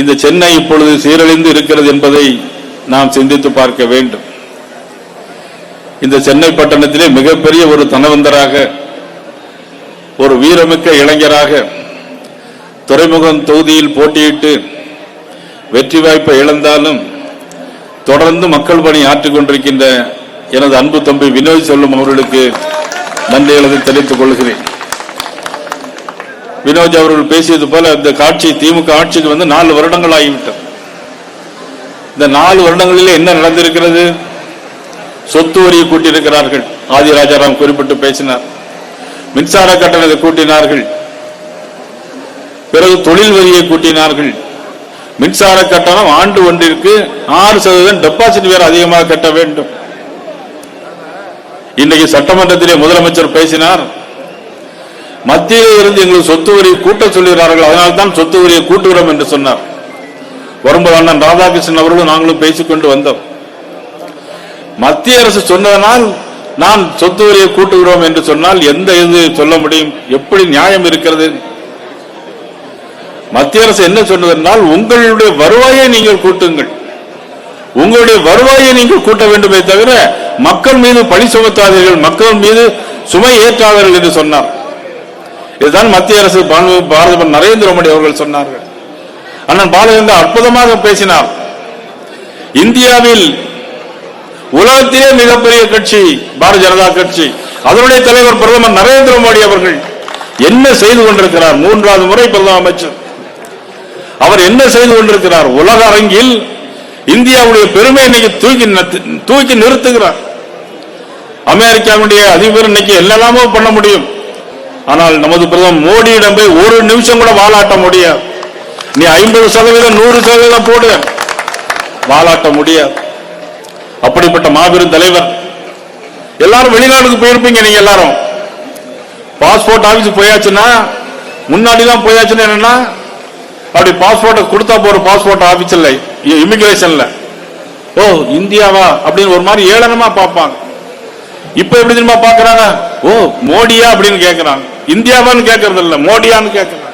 இந்த சென்னை இப்பொழுது சீரழிந்து இருக்கிறது என்பதை நாம் சிந்தித்து பார்க்க வேண்டும். இந்த சென்னை பட்டணத்திலே மிகப்பெரிய ஒரு தனவந்தராக ஒரு வீரமிக்க இளைஞராக துறைமுகம் தொகுதியில் போட்டியிட்டு வெற்றி வாய்ப்பை இழந்தாலும் தொடர்ந்து மக்கள் பணி ஆற்றிக் கொண்டிருக்கின்ற எனது அன்பு தம்பி வினோத் செல்லும் அவர்களுக்கு நன்றிகளை தெரிவித்துக் கொள்கிறேன். வினோத் அவர்கள் பேசியது போல இந்த காட்சி திமுக ஆட்சிக்கு வந்து நாலு வருடங்கள் ஆகிவிட்டது இந்த நாலு வருடங்களில் என்ன நடந்திருக்கிறது? சொத்து வரியை கூட்டியிருக்கிறார்கள். ஆதி ராஜாராம் குறிப்பிட்டு பேசினார். மின்சார கட்டணத்தை கூட்டினார்கள். பிறகு தொழில் வரியை கூட்டினார்கள். மின்சார கட்டணம் ஆண்டு ஒன்றிற்கு ஆறு சதவீதம் டெபாசிட் வேறு அதிகமாக கட்ட வேண்டும். இன்றைக்கு சட்டமன்றத்திலே முதலமைச்சர் பேசினார். மத்தியில் இருந்து எங்களுக்கு சொத்து வரியை கூட்ட சொல்கிறார்கள் அதனால்தான் சொத்து வரியை கூட்டுகிறோம் என்று சொன்னார். வரும்போது அண்ணன் ராதாகிருஷ்ணன் அவர்களும் நாங்களும் பேசிக்கொண்டு வந்தோம். மத்திய அரசு சொன்னதனால் நான் சொத்து வரியை கூட்டுகிறோம் என்று சொன்னால் எந்த இது சொல்ல முடியும்? எப்படி நியாயம் இருக்கிறது? மத்திய அரசு என்ன சொன்னதென்றால் உங்களுடைய வருவாயை நீங்கள் கூட்டுங்கள். உங்களுடைய வருவாயை நீங்கள் கூட்ட வேண்டுமே தவிர மக்கள் மீது பழி சுமத்தாதீர்கள். மக்கள் மீது சுமை ஏற்றாதீர்கள் என்று சொன்னார். இதுதான் மத்திய அரசு பாரத நரேந்திர மோடி அவர்கள் சொன்னார்கள். அண்ணன் பாலச்சந்திரன் அற்புதமாக பேசினார். இந்தியாவில் உலகத்திலே மிகப்பெரிய கட்சி பாரதிய ஜனதா கட்சி. அதனுடைய தலைவர் பிரதமர் நரேந்திர மோடி அவர்கள் என்ன செய்து கொண்டிருக்கிறார்? மூன்றாவது முறை பிரதம அமைச்சர். அவர் என்ன செய்து கொண்டிருக்கிறார்? உலக அரங்கில் இந்தியாவுடைய பெருமை இன்னைக்கு தூக்கி தூக்கி நிறுத்துகிறார். அமெரிக்காவுடைய அதிபர் இன்னைக்கு எல்லாமோ பண்ண முடியும். ஆனால் நமது பிரதமர் மோடியிடம் போய் ஒரு நிமிஷம் கூட வாலாட்ட முடியாது நீ ஐம்பது சதவீதம் நூறு சதவீதம் போடு. வாலாட்ட முடியாது அப்படிப்பட்ட மாபெரும் தலைவர். எல்லாரும் வெளிநாட்டுக்கு போயிருப்பீங்க நீங்க எல்லாரும். பாஸ்போர்ட் ஆபீஸ் போயாச்சுன்னா முன்னாடி தான் போயாச்சுன்னா என்னன்னா அப்படி பாஸ்போர்ட்டை கொடுத்தா போற பாஸ்போர்ட் ஆபீஸ் இல்லை இமிகிரேஷன்ல ஓ இந்தியாவா? அப்படின்னு ஒரு மாதிரி ஏளனமா பார்ப்பாங்க. இப்ப எப்படி தெரியுமா பாக்குறாங்க ஓ மோடியா அப்படின்னு கேக்குறாங்க. இந்தியாவான்னு கேக்குறது மோடியான்னு கேக்குறாங்க